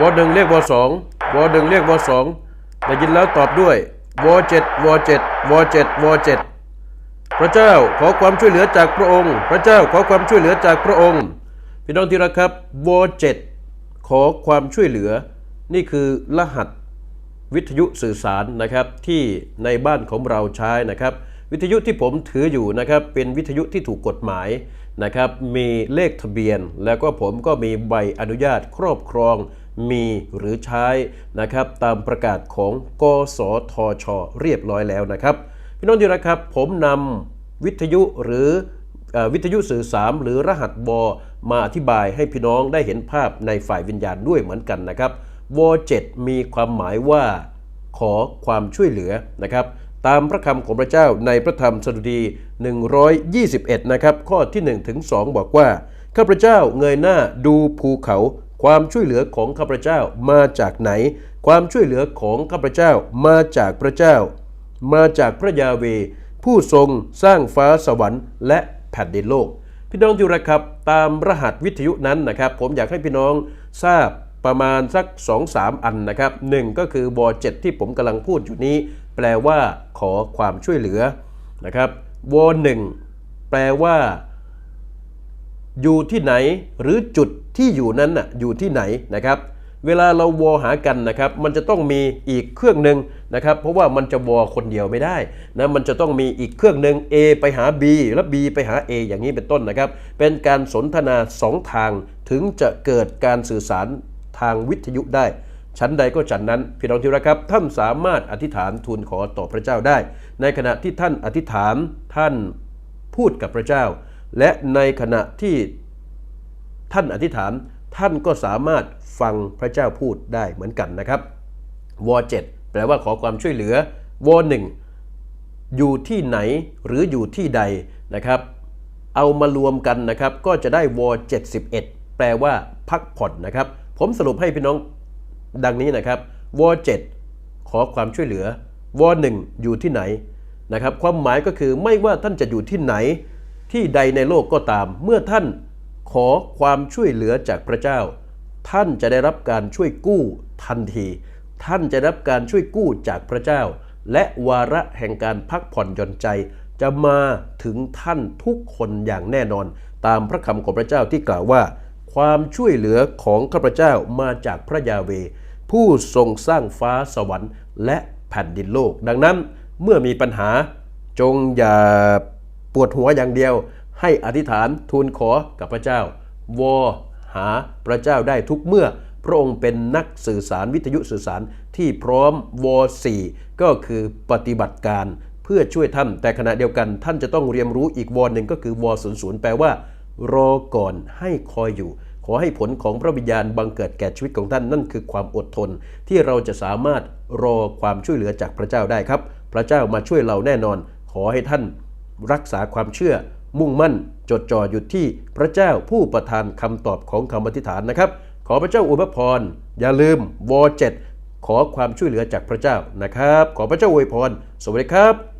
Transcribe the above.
วอหนึ่งเรียกวอสองวอหนึ่งเรียกวอสองได้ยินแล้วตอบด้วยวอเจ็ดวอเจ็ดวอเจ็ดวอเจ็ดพระเจ้าขอความช่วยเหลือจากพระองค์ พระเจ้าขอความช่วยเหลือจากพระองค์ พี่น้องที่รักครับวอเจ็ดขอความช่วยเหลือ นี่คือรหัสวิทยุสื่อสารนะครับที่ในบ้านของเราใช้นะครับ วิทยุที่ผมถืออยู่นะครับเป็นวิทยุที่ถูกกฎหมาย นะครับมีเลขทะเบียน แล้วก็ผมก็มีใบอนุญาตครอบครองมีหรือใช้นะครับตามประกาศของกสทช เรียบร้อยแล้วนะครับพี่น้องที่รักครับ ผมนำวิทยุหรืออวิทยุสื่อสารหรือรหัสวอมาอธิบายให้พี่น้องได้เห็นภาพในฝ่ายวิญญาณด้วยเหมือนกันนะครับวอ7มีความหมายว่าขอความช่วยเหลือนะครับ ตามพระคำของพระเจ้าในพระธรรมสดุดี 121 นะครับข้อที่1ถึง2บอกว่าข้าพเจ้าเงยหน้าดูภูเขา ความช่วยเหลือของข้าพเจ้ามาจากไหน ความช่วยเหลือของข้าพเจ้ามาจากพระเจ้า มาจากพระยาเว ผู้ทรงสร้างฟ้าสวรรค์และแผ่นดินโลก พี่น้องที่รักครับ ตามรหัสวิทยุนั้นนะครับ ผมอยากให้พี่น้องทราบ ประมาณสัก 2-3 อันนะครับหนึ่งก็คือวอ7ที่ผมกำลังพูดอยู่นี้ แปลว่าขอความช่วยเหลือนะครับวอ1แปลว่า อยู่ที่ไหนหรือจุดที่อยู่นั้นน่ะอยู่ที่ไหนนะครับ เวลาเราวอหากันนะครับ มันจะต้องมีอีกเครื่องหนึ่งนะครับ เพราะว่ามันจะวอคนเดียวไม่ได้นะมันจะต้องมีอีกเครื่องหนึ่ง A ไปหา B แล้ว B ไปหา A อย่างนี้เป็นต้นนะครับ เป็นการสนทนาสองทางถึงจะเกิดการสื่อสาร ทางวิทยุได้ ชั้นใดก็ฉันนั้น พี่น้องที่รักครับ ท่านสามารถอธิษฐานทูลขอต่อพระเจ้าได้ ในขณะที่ท่านอธิษฐานท่านพูดกับพระเจ้า และในขณะที่ท่านอธิษฐานท่านก็สามารถฟังพระเจ้าพูดได้เหมือนกันนะครับวอ7แปลว่าขอความช่วยเหลือวอ1อยู่ที่ไหนหรืออยู่ที่ใดนะครับ เอามารวมกันนะครับก็จะได้วอ71แปลว่าพักผ่อนนะครับ ผมสรุปให้พี่น้องดังนี้นะครับวอ7ขอความช่วยเหลือวอ1อยู่ที่ไหนนะครับ ความหมายก็คือไม่ว่าท่านจะอยู่ที่ไหนที่ใดในโลกก็ตาม เมื่อท่านขอความช่วยเหลือจากพระเจ้า ท่านจะได้รับการช่วยกู้ทันที ท่านจะรับการช่วยกู้จากพระเจ้า และวาระแห่งการพักผ่อนหย่อนใจ จะมาถึงท่านทุกคนอย่างแน่นอน ตามพระคำของพระเจ้าที่กล่าวว่า ความช่วยเหลือของข้าพเจ้ามาจากพระยาเว ผู้ทรงสร้างฟ้าสวรรค์ และแผ่นดินโลก ดังนั้นเมื่อมีปัญหาจงอย่าปวดหัวอย่างเดียว ให้อธิษฐานทูลขอกับพระเจ้า วอหาพระเจ้าได้ทุกเมื่อ พระองค์เป็นนักสื่อสารวิทยุสื่อสารที่พร้อมวอ4ก็คือปฏิบัติการเพื่อช่วยท่าน แต่ขณะเดียวกันท่านจะต้องเรียนรู้อีกวอหนึ่งก็คือวอ00แปลว่า รอก่อนให้คอยอยู่ ขอให้ผลของพระวิญญาณบังเกิดแก่ชีวิตของท่านนั่นคือความอดทน ที่เราจะสามารถรอความช่วยเหลือจากพระเจ้าได้ครับ พระเจ้ามาช่วยเราแน่นอน ขอให้ท่านรักษาความเชื่อ มุ่งมั่น จดจ่ออยู่ที่พระเจ้าผู้ประทานคำตอบของคำอธิษฐานนะครับ ขอพระเจ้าอวยพร อย่าลืมวอ7ขอความช่วยเหลือจากพระเจ้านะครับ ขอพระเจ้าอวยพร สวัสดีครับ